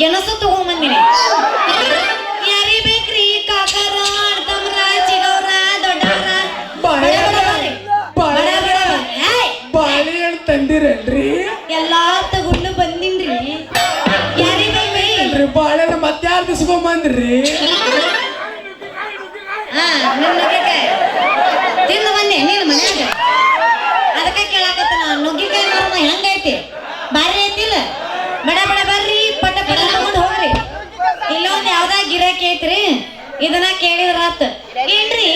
ಗೆಣಸು ತಗೊಂಬಂದಿನಿ. ಯಾರಿ ಬೇಕ್ರಿ ಕಾಕಾರ? ಅಣ್ತಮ್ರ ಚಿಗವ್ರ ದೊಡ್ಡವ್ರ? ಬಡ ಬಡ ಬರ್ರಿ. ಬಡ ಬಡ ಬರ್ರಿ. ಏಯ್! ಬಾಳೆಹಣ್ಣು ತಂದಿರಲ್ರಿ ಎಲ್ಲಾ ತಗೊಂಡು ಬಂದಿನ್ರಿ. ಯಾರಿ ಬೇಕ್ರಿ ಬಾಳೆಹಣ್ಣು ದಿಸ್ಕೊಂಬಂದ್ರಿ ಹಾ ನಿನ್ನ ನುಗ್ಗೆಕಾಯಿ ತಿಂದು ಬಂದೆ ನೀನು ಮನ್ಯಾಗ ಅದಕ್ಕೆ ಕೇಳಾಕತ್ತ ನಾನು ನುಗ್ಗೆಕಾಯಿ ನೋಡೋಣ ಹೆಂಗೈತಿ ಬಾರಿ ಐತಿಲ್ಲ ಬಡ ಬಡ ಬರ್ರಿ ಪಟ ಪಟ ತಗೊಂಡು ಹೋಗ್ರಿ ಇಲ್ಲೊಂದ್ ಯಾವ್ದ ಗಿರಾಕಿ ಐತ್ರಿ ಇದನ್ನ ಕೇಳಿದ್ರ ಆತ್ ಏನ್ರಿ?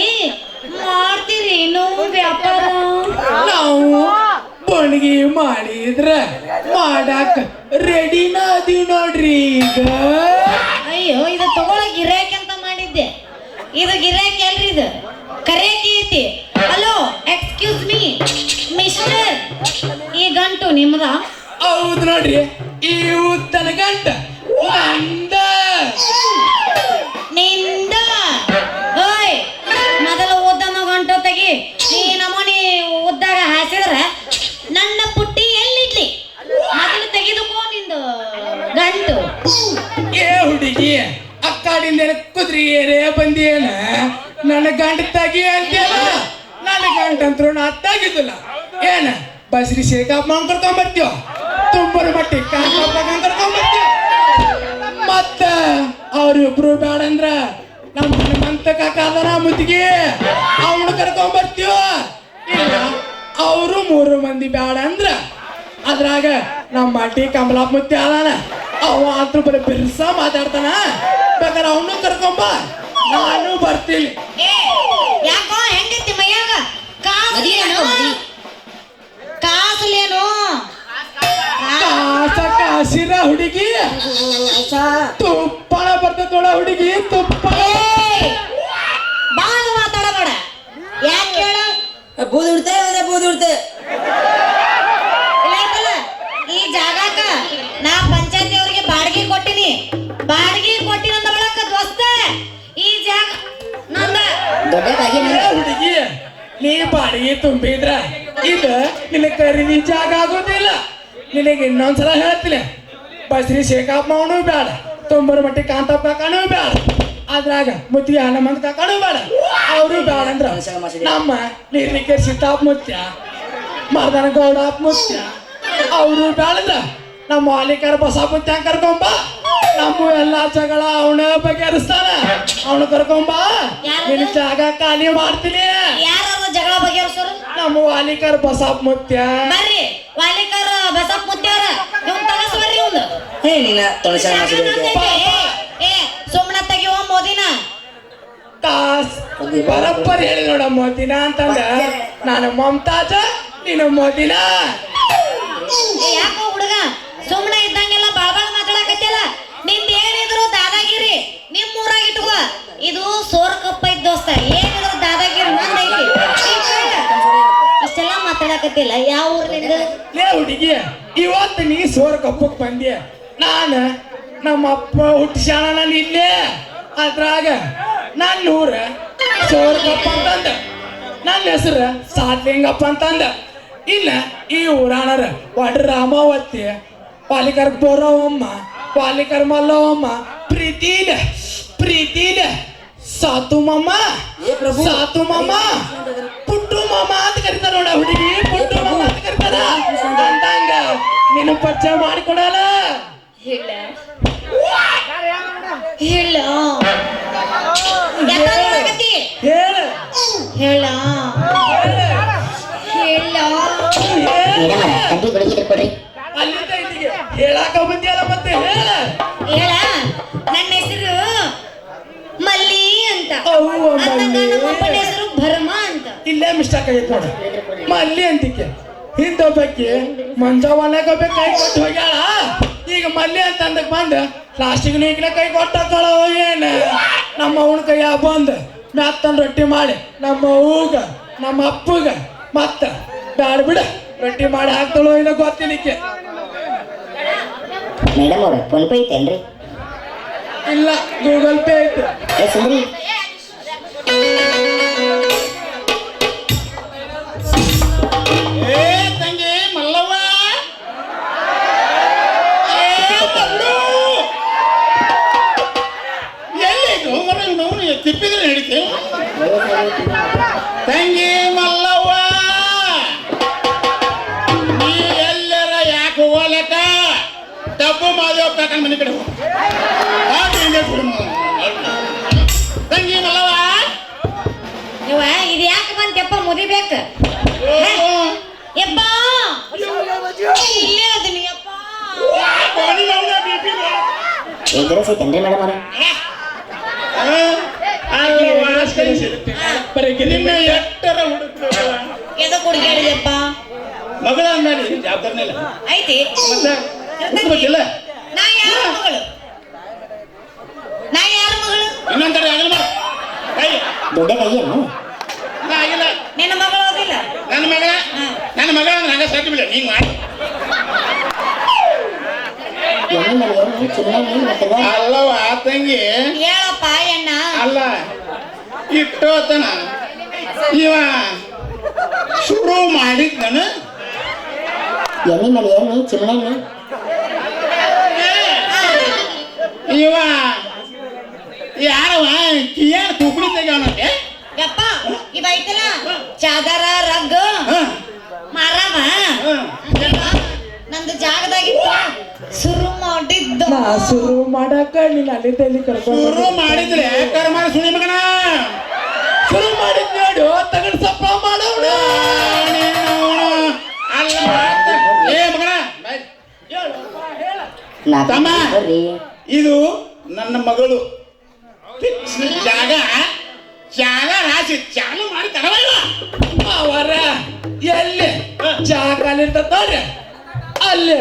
ಮಾಡ್ತೀರಿ ನೋವು ವ್ಯಾಪಾರ? ನಾವು ಬಣಗಿ ಮಾಡಿದ್ರ ಮಾಡಾಕ ರೆಡಿನ ಅದೀವಿ ನೋಡ್ರಿ ಈಗ. ಅಯ್ಯೋ ಇದು ತಗೊಳ ಗಿರಾಕಿ ಅಂತ ಮಾಡಿದ್ದೆ? ಇದು ಗಿರಾಕಿ ಅಲ್ರಿ ಇದು? ಕರೆಯಕಿ ಐತಿ? ಹಲೋ ಎಕ್ಸ್ಕ್ಯೂಸ್ ಮೀ ಮಿಸ್ಟರ್ ಈ ಗಂಟು ನಿಮ್ದ? ಹೌದು ನೋಡ್ರಿ ಈ ಉತ್ತನ ಗಂಟ ನಂದ ಗಂಡ ಅತ್ತಾಗಿದ್ದಿಲ್ಲ ಏನ? ಬಸ್ರಿ ಶೇಖಾಪ್ ಮಾಡ್ ಕರ್ಕೊಂಬರ್ತೀವ ತುಂಬರ ಮಟ್ಟಿ ಕರ್ಕೊಂಬರ್ತೀವ ಮತ್ತ ಅವ್ರಿಬ್ರು ಬೇಡ ಅಂದ್ರ ನಮ್ಮ ಹನುಮಂತ ಕಾಕ ಅದನ ಮುತ್ತಿಗೆ. ಅವನು ಕರ್ಕೊಂಬರ್ತೀವ ಇಲ್ಲ ಅವರು ಮೂರು ಮಂದಿ ಬೇಡ ಅಂದ್ರ ಅದ್ರಾಗ ನಮ್ಮ ಮಟ್ಟಿ ಕಮಲಾಪ್ ಮುತ್ತಿ ಅದಾನ. ಅವ ಅದ್ರ ಬರೀ ಬಿರ್ಸ ಮಾತಾಡ್ತಾನ. ಬೇಕಾದ್ರೆ ಅವನು ಕರ್ಕೊಂಬ ನಾನು ಬರ್ತೀನಿ ಏ ಯಾಕೋ ಹೆಂಗೈತಿ ಮೈಯಾಗ ಕಾಸಲೇನು ಕಾಸಲೇನು? ಕಾಸ ಕಾಸಿರ ಹುಡುಗಿ. ತುಪ್ಪಳ ಬರ್ತದ ನೋಡ ಹುಡುಗಿ ತುಪ್ಪಳ. ಬಾಳ ಮಾತಾಡಬೇಡ. ಯಾಕೆ ಹೇಳು? ಬೂದ್ ಉಡ್ತೆ ಅದೇ ಬೂದ್ ಉಡ್ತೆ. ಇಲ್ಲ ಈ ಜಾಗಕ್ಕ ನಾ ಪಂಚಾಯತಿ ಅವ್ರಿಗೆ ಬಾಡಿಗೆ ಕೊಟ್ಟಿನಿ. ಬಾಡಿಗೆ ಕೊಟ್ಟಿನ ಬಳಕ ದೋಸ್ತ ಈ ಜಾಗ ನಂದ ದೊಡ್ಡ ಬಾಗಿ ಏ ಹುಡುಗಿ ನೀ ಬಾಡಿಗೆ ತುಂಬಿದ್ರ? ಇದು ನಿನ್ನ ಖರೀದಿ ಜಾಗ ಆಗೋದಿಲ್ಲ. ನಿನಗೆ ಇನ್ನೊಂದ್ಸಲ ಹೇಳ್ತೀನಿ. ಬಸ್ರಿ ಶೇಖಾಪ್ ಅವನು ಬೇಡ ತುಂಬರ ಮಟ್ಟಿ ಕಾಂತಪ್ಪ ಕಾಣು ಬೇಡ ಅದ್ರಾಗ ಮುತ್ತಿ ಹನುಮಂತ ಕಾಣು ಬೇಡ ಅವರು ಬೇಡ ಅಂದ್ರ ನಮ್ಮ ನಿರ್ಲಿಕ್ಕೆ ಸಿದ್ದಾಪ್ ಮುತ್ಯ ಮರ್ದನ ಗೌಡಾಪ್ ಮುತ್ಯ ಅವರು ಬೇಡಂದ್ರ ನಮ್ಮ ಮಾಲೀಕರ ಬಸ ಮುತ್ಯ ಕರ್ಕೊಂಬ. ನಮ್ಮ ಎಲ್ಲಾ ಜಗಳ ಅವನ ಬಗೆಹರಿಸ್ತಾನ. ಅವನು ಕರ್ಕೊಂಬ? ನಿನ್ನ ಜಾಗ ಖಾಲಿ ಮಾಡ್ತೀನಿ. ಜಗಳ ಬಗೆಹರಿಸೋರು ನಮ್ಮ ವಾಲಿಕರ್ ಬಸಪ್ಪ ಮುತ್ಯ ಬರ್ರಿ. ವಾಲಿಕರ್ ಬಸಪ್ಪ ಮುತ್ಯಾರ ಇವ್ನ್ ತಗಸ್ ಬರ್ರಿ ಇವ್ನು. ಹೇ ನಿನ್ನ ತೊಣಸಾಲ ಜಾಗ ನಂದೈತೆ. ಏ, ಏ ಸುಮ್ಮನೆ ತೆಗಿವ ಮೋದಿನ. ಕಾಸ್ ಬರಪ್ಪರ್ ಹೇಳಿ ನೋಡ ಮೋತಿನ ಅಂತಂದ. ನಾನು ಮಮತಾಜ ನೀನು ಮೋದಿನ? ಮಾತಾಡಕತ್ತಿಲ್ಲ ಯಾವ ಊರ್ನಿಂದ ಲೇ ಹುಡುಗಿ ಇವತ್ತು ನೀ ಸೋರ್ ಕಪ್ಪಕ್ ಬಂದಿ ನಾನು ನಮ್ಮ ಅಪ್ಪ ಹುಟ್ಟಿಸ್ಯಾಣ ನಾನು ಇಲ್ಲೇ ಅದ್ರಾಗ ನನ್ನ ಊರ ಸೋರ್ ಕಪ್ಪ ಅಂತಂದ ನನ್ನ ಹೆಸರು ಸಾತ್ಲಿಂಗಪ್ಪ ಅಂತಂದ ಇನ್ನ ಈ ಊರಾಣರ ಒಡ್ರ ರಾಮಾವತಿ ಪಾಲಿಕರ್ ಬೋರವಮ್ಮ ಪಾಲಿಕರ್ ಮಲ್ಲವಮ್ಮ ಪ್ರೀತಿನ ಪ್ರೀತಿನ ಸಾತು ಮಮ್ಮ ಸಾತು ಮಮ್ಮ ಪುಟ್ಟು ಮಾಮ ಅಂತ ಕರಿತಾರ ನೋಡ ಹುಡುಗಿ ಅಂದಂಗ ನೀನು ಪರಿಚಯ ಮಾಡಿಕೊಡಲ್ಲ. ಯಾಕ ನೋಡಕತ್ತಿ? ಹೇಳ. ಹೇಳ. ಹೇಳಾಕ ಬಂದಿಯಲ್ಲ ಮತ್ತೆ? ಹೇಳ. ಹೇಳ. ನನ್ನ ಹೆಸರು ಮಲ್ಲಿ ಅಂತ. ನಮ್ಮ ಹೆಸರು ಭರಮ ಅಂತ. ಇಲ್ಲೇ ಮಿಸ್ಟಾಕ್ ಆಗೈತೆ ನೋಡ. ಮಲ್ಲಿ ಅಂತಿಕೆ ಹಿಂದೊಬ್ಬಕ್ಕೆ ಮಂಚವನ್ನಾಗ ಕೈ ಕೊಟ್ಟು ಹೋಗ್ಯಾಳ? ಈಗ ಮಲ್ಲಿ ಅಂತ ಅಂದಕ್ ಬಂದ ಲಾಸ್ಟಿಗೆ ನೀಗಿನ ಕೈ ಕೊಟ್ಟಳ ಏನ? ನಮ್ಮ ಅವನ ಕೈಯ ಬಂದ ಮ್ಯಾತ್ತನ್ ರೊಟ್ಟಿ ಮಾಡಿ ನಮ್ಮ ಅವ್ಗ ನಮ್ಮ ಅಪ್ಪಗ ಮತ್ತ ಬ್ಯಾಡ ಬಿಡ ರೊಟ್ಟಿ ಮಾಡಿ ಹಾಕ್ತಾಳೋ ಏನೋ ಗೊತ್ತಿಲಿಕ್ಕೆ. ಮೇಡಮ್ ಅವ್ರ ಫೋನ್ ಪೇ ಐತೇನ್ರಿ? ಇಲ್ಲ ಗೂಗಲ್ ಪೇ ಐತೆ. ಕಾಕನ ಮನೆ ಕಡೆ ಹೋಗು. ತಂಗಿ ಮಲ್ಲವ್ವ ಇವ ಇದು ಯಾಕೆ ಬಂದೆಪ್ಪ ಮುದಿಬೇಕು ಯಪ್ಪ ಇಲ್ಲೇ ಅದನಿ ಯಪ್ಪ ಬಾಡಿ ನೋವ್ನ BP ನೋಡು. ಏ ಗಿರಸ್ ಐತೇನ್ರಿ ಮೇಡಮ್ ಅವ್ರ? ಆ, ಅದು ವಾಸನೆ ಸಿಗುತ್ತೆ. ನಿನ್ನ ಎಟ್ಟರ ಹುಡುಕ್ಬೇಕು ಎದಕ್ ಹುಡುಗಾಡಿದಪ್ಪ ಮಗಳ ಅಂದಾಡಿ ಜವಾಬ್ದಾರಿನೇ ಇಲ್ಲ. ಐತಿ. ಮತ್ತೆ? ನಾ ಯಾರ ಮಗಳು? ನಾ ಯಾರ ಮಗಳು? ಇನ್ನೊಂದರ ಆಗಲ್ಲ ಮಾಡು. ಕೈ ದೊಡ್ಡ ಕೈಯೇನು ನಾ ಆಗಿಲ್ಲ. ನಿನ್ನ ಮಗಳು ಹೋಗಿಲ್ಲ ನನ್ನ ಮಗ? ನನ್ನ ಮಗಳ ಅಂದ್ರೆ ಹಂಗ ಸಾಕಿ ಬಿಡ ನೀನ್ ಮಾಡಿ. ಅಲ್ಲವ ತಂಗಿ. ಹೇಳಪ್ಪ ಅಣ್ಣ. ಅಲ್ಲ ಇಟ್ಟೋತನ. ಇವ ಶುರು ಮಾಡಿದ್ ನಾನು ಎಣ್ಣೆ ಮೇಲೆ ಎಣ್ಣೆ ಚಿನ್ನ ಇವ ಯಾರವ ಕಿಯಾರ ತುಕಡಿ ತೆಗ್ಯಾವನಂತೆ ಯಪ್ಪ ಇವ ಐತಲ್ಲ ಚಾದರ ರಗ್ ಮಾರವ? ನಂದು ಜಾಗದಾಗಿತ್ತು? ಶುರು ಮಾಡಿದ್ದ. ನಾ ಶುರು ಮಾಡಾಕ ನೀನ್ ಅಲ್ಲಿಂದ ಇಲ್ಲಿ ಕರ್ಕೊಂಡು ಶುರು ಮಾಡಿದ್ರೆ ಕರ್ಮ ಸುಳಿ ಮಗನ. ಶುರು ಮಾಡಿದ್ ನೋಡು ತಗಡ್ ಸಪ್ಪ ಮಾಡೋಣ. ಅಲ್ಲ ಏ ಮಗನ ತಮ್ಮ. ಇದು ನನ್ನ ಮಗಳು. ಜಾಗ ಜಾಗ ರಾಶಿ ಚಾಲು ಮಾಡಿ ತಗಲ್ಲ ಅವರ ಎಲ್ಲಿ? ಜಾಗ ನೋಡ್ರಿ ಅಲ್ಲಿ.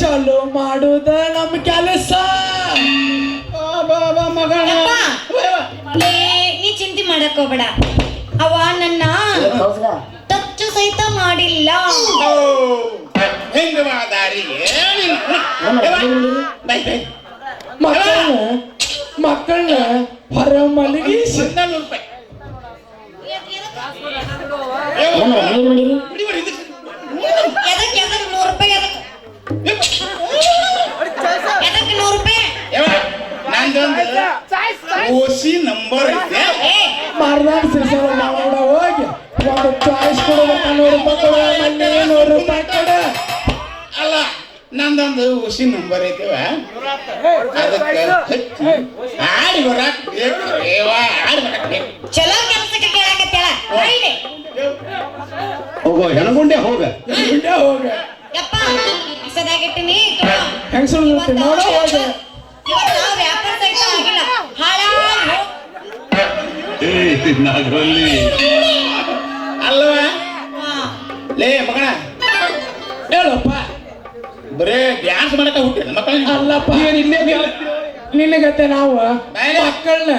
ಚಲೋ ಮಾಡುದ ನಮ್ ಕೆಲಸ. ಏ, ನೀ ಚಿಂತೆ ಮಾಡಕ್ ಹೋಗ್ಬೇಡ. ಅವ ನನ್ನ ತಚ್ಚು ಸಹಿತ ಮಾಡಿಲ್ಲ. ಹೆಂಗ ದಾರಿಗೆ ಮಕ್ಕಳನ್ನ ಮಕ್ಕಳನ್ನ ಹೊರ ನಂದೊಂದು ಓಸಿ ನಂಬರ್ ಹೋಗಿ. ಒಂದು ಚಾಯ್ಸ್ ಕೊಡ್ಬೇಕ ನೂರು ರೂಪಾಯಿ ಕೊಡ ನೂರು ರೂಪಾಯಿ ಕೊಡ. ನಂದೊಂದು ಓಸಿ ನಂಬರ್ ಐತೆವ? ಅದಕ್ಕೆ ಹಚ್ಚಿ. ಆಡಿ ಬರಾಕ್ ಬೇಕು ಏವ ಆಡಿ ಬರಾಕ್ ಬೇಕು ಚಲೋ ಕೆಲ್ಸಕ್ಕೆ ಕೇಳಕತ್ತೇಳ. ಇಲ್ಲಿ ಹೋಗೋ ಹೆಣಗುಂಡೆ ಹೋಗ. ಹಿಂದೆ ಹೋಗ. ಯಪ್ಪ ಹೊಸದಾಗಿಟ್ಟಿನಿ. ಹೆಂಗಸರು ನೋಡ ಹೋಗ. ಇವತ್ತು ವ್ಯಾಪಾರ ಸಹಿತ ಆಗಿಲ್ಲ. ಹಾಳಾಗಿ ಹೋಗ್- ಏ ನಾಗರಲ್ಲಿ ಅಲ್ವಾ ಅಲ್ಲಪ್ಪ. ನಿನ್ನಗತ್ತೆ ನಾವು? ಬೇರೆ. ಮಕ್ಕಳನ್ನ.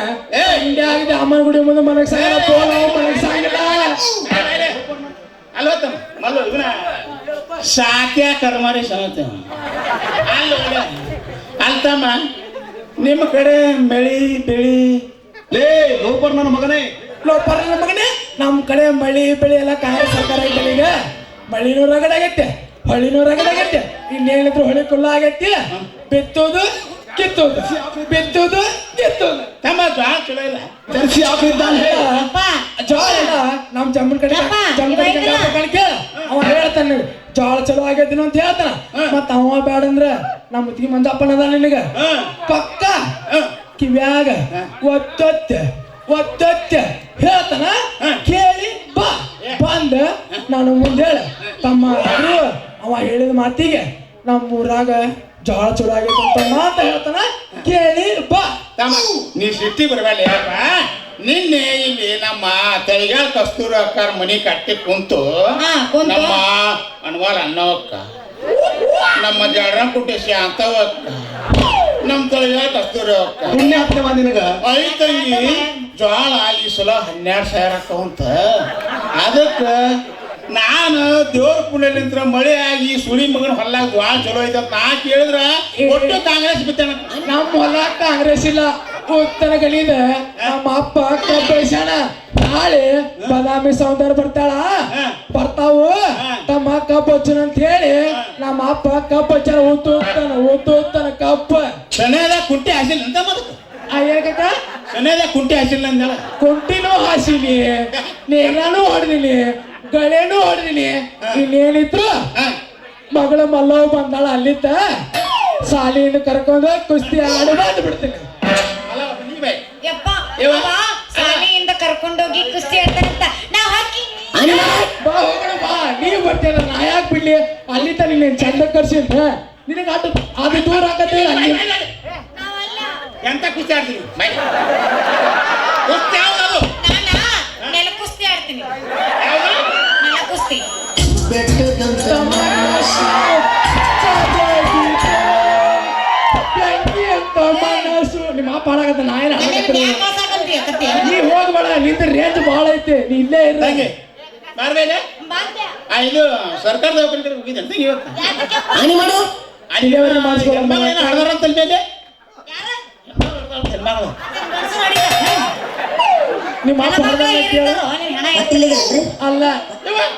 ಇಂಡಿಯಾ ಆಗಿದೆ ಅಮ್ಮನ ಗುಡಿ ಮುಂದೆ ಮನೆಗೆ ಸಾಯಿಲ್ಲ ಸಾಕ್ಯ ಮನಗ್ ಅಲ್ವತ್ತ ಮಲ್ಲು ಇವನ. ಸಾಕ್ಯಾ ಕರ್ಮಾರಿ ಸಮತ ಅಲ್ಲ ಅಲ್ತಮ್ಮ ನಿಮ್ಮ ಕಡೆ ಮಳಿ ಬೆಳಿ. ಲೇ ಲೋಪರ್ ನನ್ನ ಮಗನೇ. ಲೋಪರ್ ನನ್ನ ಮಗನೇ. ನಮ್ಮ ಕಡೆ ಮಳಿ ಬೆಳಿ ಎಲ್ಲ ಕಾಯಿ ಸರ್ಕಾರ ಐತಲ್ಲ ಈಗ. ಮಳಿನೂ ರಗಡ ಆಗೈತೆ ಹೊಳಿನೂ ರಗಡ ಆಗೈತೆ ಇನ್ನೇನಿದ್ರು ಹೊಳಿ ಕುಲ್ಲ ಆಗೈತಿ. ಬಿತ್ತೋದು ಕಿತ್ತೋದು. ಬಿತ್ತೋದು ಕಿತ್ತೋದು. ತಮ್ಮ ಜ್ವಾಳ ಚಲೋ ಇಲ್ಲ. ಜರ್ಸಿ ಹಾಕಿದ್ದಾನೆ ಅಪ್ಪ ಜೋಳ ಇಲ್ಲ. ನಮ್ ಜಮ್ಮನ್ ಕಡೆ ಜಮ್ಮನ್ ಕಡೆ ಕೇಳ ಅವ ಹೇಳ್ತಾನ ಜಾಳ ಚಲೋ ಆಗೈತಿನ ಅಂತ ಹೇಳ್ತಾನ. ಮತ್ತ ಅವ ಬೇಡ ಅಂದ್ರ ನಮ್ಮ ಮುತ್ತಿಗೆ ಅದ ನಿನಗ. ಪಕ್ಕ. ಕಿವ್ಯಾಗ ಒತ್ತೊತ್ತ ಒತ್ತೊತ್ತ ಹೇಳ್ತಾನ. ಕೇಳಿ ಬಾ. ಬಂದ ನಾನು ಮುಂದೆ ಹೇಳ. ತಮ್ಮ ಅವ ಹೇಳಿದ ಮಾತಿಗೆ ನಮ್ಮ ಊರಾಗ ಜೋಳ ಚಲೋ ಆಗೈತೆ ಅಂತ ಮಾತ ಹೇಳ್ತಾನ. ಕೇಳಿ ಬಾ. ತಮ್ಮ ನೀ ಸಿಟ್ಟಿ ಬರಬೇಡ ಯಾಕ? ನಿನ್ನೆ ಇಲ್ಲಿ ನಮ್ಮ ತೆಳಿಗಾಲ ಕಸ್ತೂರ ಅಕ್ಕಾರ ಮನಿ ಕಟ್ಟಿ ಕುಂತು ಹಾ, ಕುಂತು. ನಮ್ಮ ಅನ್ವಾರ ಅನ್ನೋಕ್ಕ ನಮ್ಮ ಜಡ್ರ ಕುಟ್ಟಿ ಅಂತವ ನಮ್ಮ ತೆಳಿಗಾಲ ಕಸ್ತೂರ ಅಕ್ಕ. ಪುಣ್ಯ ನಿನಗ. ಐ ತಂಗಿ ಜ್ವಾಳ ಈ ಸಲ ಹನ್ನೆರಡು ಸಾವಿರ ಅಕ್ಕವಂತ ಅದಕ್ಕೆ ನಾನು ದೇವ್ರ ಪುಣ್ಯಲಿಂತ್ರ ಮಳೆ ಆಗಿ ಸುಳಿ ಮಗನ ಹೊಲಾಗ ಜ್ವಾಳ ಚಲೋ ಐತೆ ಅಂತ ನಾ ಕೇಳಿದ್ರ ಒಟ್ಟು ಕಾಂಗ್ರೆಸ್ ಬಿತ್ತಣ ನಮ್ಮ ಹೊಲ ಕಾಂಗ್ರೆಸ್ ಇಲ್ಲ. ಉತ್ತರ ಗಲೀದ. ನಮ್ಮ ಅಪ್ಪ ಕಬ್ಬಳಿಸ್ಯಾಣ ನಾಳೆ ಬದಾಮಿ ಸೌಂದರ್ಯ ಬರ್ತಾಳ. ಬರ್ತಾವು. ತಮ್ಮ ಕಬ್ಬು ಹಚ್ಚನ ಅಂತ ಹೇಳಿ ನಮ್ಮ ಅಪ್ಪ ಕಬ್ಬು ಹಚ್ಚಾರ. ಊತು ಹೋಗ್ತಾನ ಊತು ಹೋಗ್ತಾನ ಕಬ್ಬ. ಶನೇದ ಕುಂಟಿ ಹಾಸಿಲ್ಲ ಅಂತ ಮದಕ ಅಯ್ಯಕ ಶನೇದ ಕುಂಟಿ ಹಾಸಿಲ್ಲ ಅಂದಲ್ಲ ಕುಂಟಿನೂ ಹಾಸಿಲಿ ನೇಗ್ರಾನು ಹೊಡೆದಿನಿ ಗಳೆನೂ ಹೊಡೆದಿನಿ ಇನ್ನೇನಿದ್ರು ಹಾ. ಮಗಳ ಮಲ್ಲವ್ ಬಂದಾಳ ಅಲ್ಲಿದ್ದ ಸಾಲಿಯನ್ನು ಕರ್ಕೊಂಡು ಕುಸ್ತಿ ಆಡಿ ಬಂದು ಬಿಡ್ತೀನಿ ಶಾಲೆಯಿಂದ ಕರ್ಕೊಂಡೋಗಿ ಕುಸ್ತಿ ಆಡ್ತಾರಂತ. ನಾವ್ ಹಾಕಿ. ಬಾ ಹೋಗೋಣ ಬಾ. ನೀವ್ ಬರ್ತೀರ ನಾ ಯಾಕೆ ಬಿಡ್ಲಿ? ಅಲ್ಲಿ ತನ ನೀನ್ ಚಂದ ನಿನಗ ಅದು ಅದು ದೂರ ಆಗತ್ತೆ ಅಲ್ಲಿ ನಾವಲ್ಲ. ಎಂತ ಕುಸ್ತಿ ಆಡ್ತೀನಿ ಕುಸ್ತಿ ನೀ ಹೋಗ್ಬೇಡ ನಿಂದ ರೇಂಜ್ ಭಾಳ ಐತಿ ನೀ ಇಲ್ಲೇ ಇರ ತಂಗಿ ಬರ್ಬೇಲೆ ಬಾಂದ್ಯ ಆ ಇದು ಸರ್ಕಾರ ದವಾಖಾನೆ ಕಡೆ ಹೋಗಿದ್ದೆ ಅಂತ ಇವತ್ತು ಯಾಕೆ ಹಾನಿ ಮಾಡು. ಅಲ್ಲಿ ಹಡ್ದಾರ ಅಂತ ನಿಮ್ಮ ಅಪ್ಪ ಕೇಳು.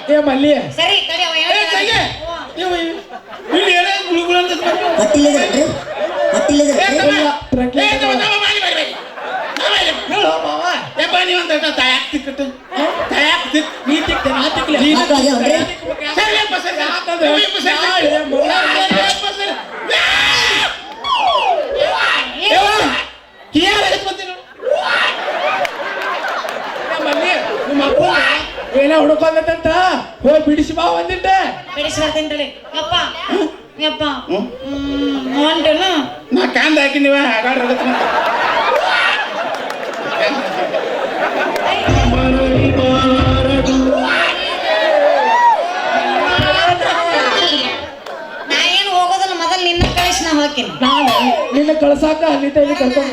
ಏ ಮಲ್ಲಿ. ಸರಿ ತಡಿ ಅವ. ನೀವು ಇಲ್ಲಿ ಏನೇ ಅಂತ ಏ, ತಮ್ಮ. ಇಲ್ಲ, ಏ, ಪ್ರಜ್ಞೆ ತಮ್ಮ, ತಮ್ಮ, ಮಾಡಿ, ಮಾಡಿ, ಮಾಡಿ. ಮಾಡಿ, ಮಾಡಿ. ಹೇಳು ಮಾವ ಏಪ್ಪ, ನೀವು ಅಂತ ತಾಯಾಕ್ ತಿಕ್ಕಟ್ಟು. ತಾಯಾಕ್ ತಿಕ್. ನೀ ತಿಕ್ತೆ ನಾ ತಿಕ್ಲೆ? ಸರಿ, ಅಪ್ಪ, ಸರಿ. ಅಪ್ಪ, ಸರಿ. ಸರಿ, ಅಪ್ಪ, ನಿಮ್ಮ ಅಪ್ಪ ಏನೋ ಹುಡುಕೊಂಡಂತ ಹೋಗಿ ಬಿಡಿಸಿ ಬಾ ಬಂದಿಟ್ಟೆ ಬಿಡಿಸಿ ಬರ್ತೀನಿ ತಡಿ. ಯಪ್ಪ ಯಪ್ಪ ಹ್ಮ್? ಹ್ಮ್ ಹೊಂಟೇನು ನಾ ಕಾಂದ ಹಾಕಿ ನೀವ ಹಾಗಾಡ್ರಿ ಅದಕ್ಕೆ ಮತ್ತೆ. ನಾ ಏನು ಹೋಗೋದಿಲ್ಲ ಮೊದಲು ನಿನ್ನ ಕಳ್ಸಾಕ ಅಲ್ಲಿ ಕರ್ಕೊಂಡು